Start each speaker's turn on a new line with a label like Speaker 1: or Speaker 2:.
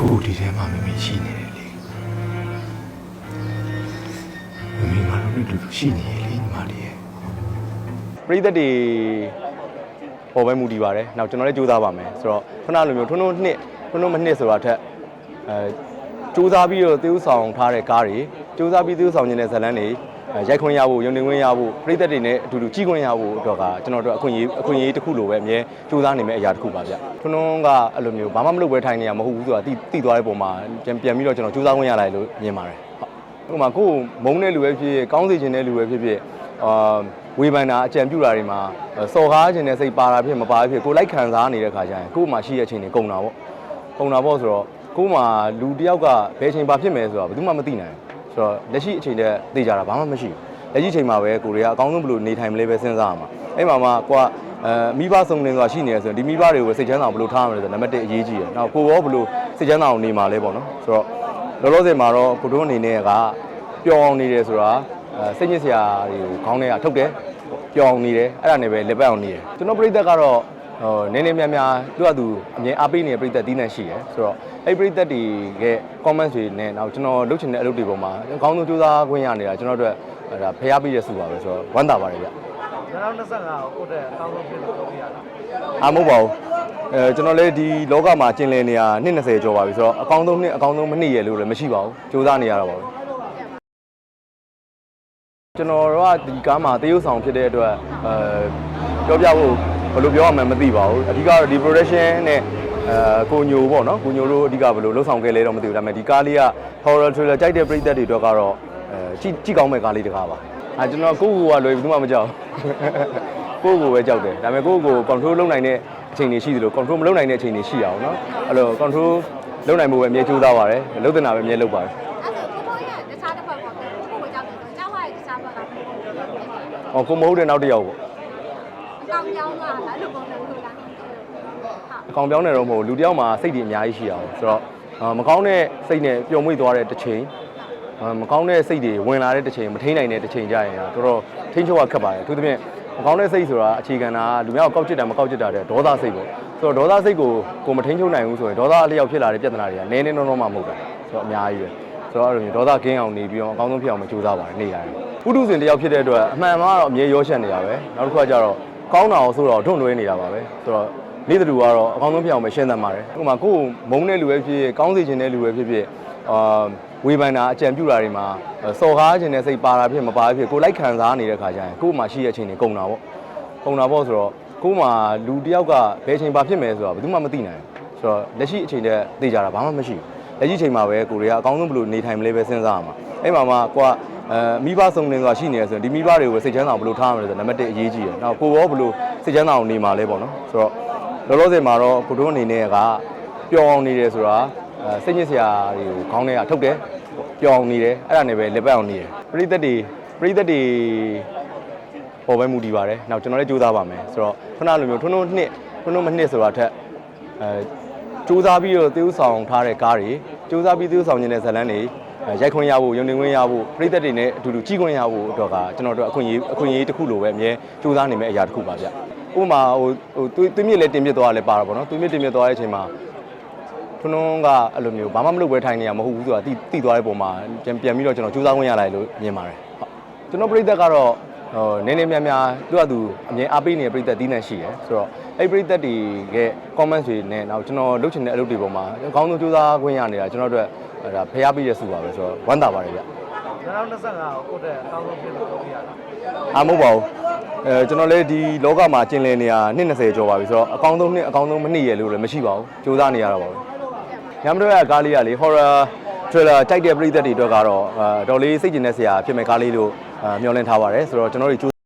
Speaker 1: ကိုဒီထဲမှာမမေရှိနေတယ်လေမမေငါတို့နဲ့တူတူရှိနေရလေညီမလေးရဲ့
Speaker 2: ပရိသတ်တွေပေါ်ပဲမူတည်ပါတယ်။နောက်ကျွန်တော်လည်းကြိုးစားပါမယ်။ဆိုတော့ခုနလိုမျိုးထွန်းထွန်းနှစ်ထွန်းထွန်းမနှစ်ဆိုတာထက်အဲကြိုးစားပြီးတော့သေဥဆောင်ထားတဲ့ကားတွေကြိုးစားပြီးသေဥဆောင်ခြင်းတဲ့ဇာတ်လမ်းတွေအဲ ရိုက်ခွင့်ရဖို့ရုံတင်ခွင့်ရဖို့ပရိသတ်တွေနဲ့အတူတူကြည့်ခွင့်ရဖို့အတွက်ကကျွန်တော်တို့အခွင့်အရေးအခွင့်အရေးတစ်ခုလိုပဲအမြဲကြိုးစားနေမယ့်အရာတစ်ခုပါဗျ။ထွန်းထွန်းကအဲ့လိုမျိုးဘာမှမလုပ်ဘဲထိုင်နေရမဟုတ်ဘူးဆိုတာတိတိသွားတဲ့ပုံမှာပြန်ပြန်ပြီးတော့ကျွန်တော်ကြိုးစားခွင့်ရလာတယ်လို့မြင်ပါတယ်။ဟုတ်ဥပမာကိုယ်မုန်းတဲ့လူပဲဖြစ်ဖြစ်ကောင်းစေခြင်းတဲ့လူပဲဖြစ်ဖြစ်အာဝေဖန်တာအကြံပြုတာတွေမှာစော်ကားခြင်းတဲ့စိတ်ပါတာဖြစ်မပါဖြစ်ကိုယ်လိုက်ခံစားနေတဲ့ခါကျရင်ကိုယ်မှာရှိတဲ့အချိန်တွေကုန်တာပေါ့ကုန်တာပေါ့ဆိုတော့ကိုယ်မှာလူတစ်ယောက်ကဘယ်အချိန်ပါဖြစ်မယ်ဆိုတာဘယ်သူမှမသိနိုင်ဘူး ဆိုတော့လက်ရှိအချိန်တဲ့သိကြတာဘာမှမရှိဘူးလက်ရှိအချိန်မှာပဲကိုယ်တွေကအကောင်းဆုံးဘယ်လိုနေထိုင်မလဲပဲစဉ်းစားရမှာအဲ့မှာမှကိုကအဲမိဘစုံလင်ဆိုတာရှိနေရဆိုရင်ဒီမိဘတွေကိုစိတ်ချမ်းသာအောင်ဘယ်လိုထားရမလဲဆိုတော့နံပါတ်1အရေးကြီးတယ်။နောက်ကိုယ်ရောဘယ်လိုစိတ်ချမ်းသာအောင်နေမှာလဲပေါ့နော်။ဆိုတော့လောလောဆယ်မှာတော့ကိုတို့အနေနဲ့ကပျော်အောင်နေတယ်ဆိုတာအဲစိတ်ညစ်စရာတွေကိုခေါင်းထဲကထုတ်တယ်ပျော်အောင်နေတယ်အဲ့ဒါနဲ့ပဲလက်ပတ်အောင်နေတယ်ကျွန်တော်ပြိသက်ကတော့ ဟိုနည်းနည်းများများသူ့အတူအမြင်အားပေးနေတဲ့ပြိသက်တီးနှံရှိတယ်ဆိုတော့အဲ့ပြိသက်တွေရဲ့ comments တွေနဲ့နောက်ကျွန်တော်လုပ်ချင်တဲ့အလုပ်တွေပေါ်မှာအကောင်းဆုံးကြိုးစားခွင့်ရနေတာကျွန်တော်တို့အဲဒါဖျားပေးရစုပါပဲဆိုတော့ဝမ်းသာပါတယ်ဗျ
Speaker 3: 2025ကိုကိုယ့်တဲ့အကောင်းဆုံးဖြစ်လို့ပြောပြရတာ
Speaker 2: အားမဟုတ်ပါဘူးအဲကျွန်တော်လည်းဒီလောကမှာကျင်လည်နေတာနှစ်20ကျော်ပါပြီဆိုတော့အကောင်းဆုံးနှစ်အကောင်းဆုံးမနှစ်ရလို့လည်းမရှိပါဘူးကြိုးစားနေရတာပါပဲကျွန်တော်တို့ကဒီကားမှာတရုတ်ဆောင်ဖြစ်တဲ့အတွက်အဲပြောပြဖို့ ဘယ်လိုပြောရမှန်းမသိပါဘူးအဓိကတော့ဒီ production နဲ့အဲကိုညိုပေါ့နော်ကိုညိုတို့အဓိကဘယ်လိုလှုပ်ဆောင်ခဲ့လဲတော့မသိဘူးဒါပေမဲ့ဒီကားလေးက horror thriller ကြိုက်တဲ့ပရိသတ်တွေအတွက်ကတော့အဲကြည့်ကြည့်ကောင်းမဲ့ကားလေးတစ်ကားပါအဲကျွန်တော်ကိုကိုကလွယ်ဘူးမှမကြောက်ကိုကိုပဲကြောက်တယ်ဒါပေမဲ့ကိုကို control လုပ်နိုင်တဲ့အချိန်တွေရှိသလို control မလုပ်နိုင်တဲ့အချိန်တွေရှိအောင်နော်အဲ့လို control လုပ်နိုင်ဖို့ပဲအမြဲကြိုးစားပါတယ်လုပ်တင်တာပဲအမြဲလုပ်ပါတယ်
Speaker 4: အဲ့ဒါကိုကိုကိုကတခြားတစ်ဖက်ပေါ့ကိုကိုကြောက်တယ်ကြောက်ရတဲ့တခြားဖက်က
Speaker 2: ဟောကိုမဟုတ်တဲ့နောက်တစ်ယောက်ပေါ့
Speaker 4: ကောင်ကြောင်းလာလားလို့ပုံစံလို့လားဟုတ်
Speaker 2: အကောင်ပြောင်းနေတော့မဟုတ်ဘူးလူတစ်ယောက်မှာစိတ်တွေအများကြီးရှိအောင်ဆိုတော့အာမကောင်းတဲ့စိတ်နဲ့ပျော်မွေ့သွားတဲ့တစ်ချိန်အာမကောင်းတဲ့စိတ်တွေဝင်လာတဲ့တစ်ချိန်မထိန်နိုင်တဲ့တစ်ချိန်ကြရင်တော့တော်တော်ထိန်းချုပ်ရခက်ပါတယ်အထူးသဖြင့်မကောင်းတဲ့စိတ်ဆိုတာအခြေခံတာကလူများကိုကောက်ချစ်တာမကောက်ချစ်တာတဲ့ဒေါသစိတ်ပေါ့ဆိုတော့ဒေါသစိတ်ကိုကိုမထိန်းချုပ်နိုင်ဘူးဆိုရင်ဒေါသအလျောက်ဖြစ်လာတဲ့ပြဿနာတွေကနည်းနည်းနောနောမှမဟုတ်တာဆိုတော့အများကြီးပဲဆိုတော့အဲ့လိုမျိုးဒေါသကင်းအောင်နေပြီးတော့အကောင်းဆုံးဖြစ်အောင်မကြိုးစားပါတယ်နေရတယ်ပုထုဇဉ်တစ်ယောက်ဖြစ်တဲ့အတွက်အမှန်မှတော့အမြဲရောရှက်နေတာပဲနောက်တစ်ခါကျတော့ ကောင်းတာအောင်ဆိုတော့ထွန့်လွဲနေတာပါပဲဆိုတော့နေ့တူကတော့အကောင်းဆုံးဖြစ်အောင်ပဲရှင်းသတ်ပါတယ်ဥပမာကိုယ်မုန်းတဲ့လူပဲဖြစ်ဖြစ်ကောင်းစေခြင်းတဲ့လူပဲဖြစ်ဖြစ်အာဝေဖန်တာအကြံပြုတာတွေမှာစော်ကားခြင်းတဲ့စိတ်ပါတာဖြစ်မပါဖြစ်ကိုယ်လိုက်ခံစားနေတဲ့ခါကျရင်ကိုယ်မှာရှိတဲ့အချိန်တွေကုန်တာပေါ့ကုန်တာပေါ့ဆိုတော့ကိုယ်မှာလူတစ်ယောက်ကဘယ်အချိန်ပါဖြစ်မယ်ဆိုတာဘယ်သူမှမသိနိုင်ဘူးဆိုတော့လက်ရှိအချိန်တဲ့သိကြတာဘာမှမရှိဘူး လက်ရှိအချိန်မှာပဲကိုယ်တွေကအကောင်းဆုံးဘယ်လိုနေထိုင်မလဲပဲစဉ်းစားရမှာအဲ့မှာမှကိုကအဲမိဘစုံလင်ဆိုတာရှိနေရဆိုရင်ဒီမိဘတွေကိုပဲစိတ်ချမ်းသာအောင်ဘယ်လိုထားရမလဲဆိုတော့နံပါတ်1အရေးကြီးတယ်။နောက်ကိုရောဘယ်လိုစိတ်ချမ်းသာအောင်နေမှာလဲပေါ့နော်။ဆိုတော့လောလောဆယ်မှာတော့ကိုတို့အနေနဲ့ကပျော်အောင်နေတယ်ဆိုတာအဲစိတ်ညစ်စရာတွေကိုခေါင်းထဲကထုတ်တယ်ပျော်အောင်နေတယ်အဲ့ဒါနဲ့ပဲလက်ပတ်အောင်နေတယ်ပရိသတ်တွေပရိသတ်တွေပေါ်ပဲမူတည်ပါတယ်နောက်ကျွန်တော်လည်းကြိုးစားပါမယ်ဆိုတော့ခုနလိုမျိုးထွန်းထွန်းနှစ်ထွန်းထွန်းမနှစ်ဆိုတာထက်အဲ ကြိုးစားပြီးတော့သေဥဆောင်ထားတဲ့ကားတွေကြိုးစားပြီးသေဥဆောင်ခြင်းတဲ့ဇာတ်လမ်းတွေအဲရိုက်ခွင့်ရဖို့ရုံတင်ခွင့်ရဖို့ပရိသတ်တွေနဲ့အတူတူကြည့်ခွင့်ရဖို့အတွက်ကကျွန်တော်တို့အခွင့်အရေးအခွင့်အရေးတစ်ခုလိုပဲအမြဲကြိုးစားနေမယ့်အရာတစ်ခုပါဗျဥပမာဟိုဟိုသွေးသွေးမြစ်လည်းတင်ပြသွားတယ်ပါတာပေါ့နော်သွေးမြစ်တင်ပြသွားတဲ့အချိန်မှာထွန်းထွန်းကအဲ့လိုမျိုးဘာမှမလုပ်ဘဲထိုင်နေရမဟုတ်ဘူးဆိုတာတိတိသွားတဲ့ပုံမှာပြန်ပြန်ပြီးတော့ကျွန်တော်ကြိုးစားခွင့်ရလာတယ်လို့မြင်ပါတယ်ဟုတ်ကျွန်တော်ပြိသက်ကတော့ ဟိုနည်းနည်းများများသူ့အတူအမြင်အားပေးနေတဲ့ပြိသက်တီးနှံရှိတယ်ဆိုတော့အဲ့ပြိသက်တွေရဲ့ comments တွေနဲ့နောက်ကျွန်တော်လုပ်ချင်တဲ့အလုပ်တွေပေါ်မှာအကောင်းဆုံးကြိုးစားခွင့်ရနေတာကျွန်တော်တို့အဲ့ဒါဖျားပေးရစုပါပဲဆိုတော့ဝမ်းသာပါတယ်ဗျ
Speaker 3: 2025ကိုကိုယ့်တဲ့အကောင်းဆုံးဖြစ်လို့ပြောပြရတာ
Speaker 2: အားမဟုတ်ပါဘူးအဲကျွန်တော်လည်းဒီလောကမှာကျင်လည်နေတာနှစ်20ကျော်ပါပြီဆိုတော့အကောင်းဆုံးနှစ်အကောင်းဆုံးမနှစ်ရလို့လည်းမရှိပါဘူးစူးစမ်းနေရတာပါပဲညမတို့ရကားလေးကလေ horror trailer တိုက်တဲ့ပရိသတ်တွေအတွက်ကတော့အာတော်လေးစိတ်ကျင်တဲ့ဆရာဖြစ်မဲ့ကားလေးလို့အာ မျှော်လင့်ထားပါတယ်ဆိုတော့ကျွန်တော်တို့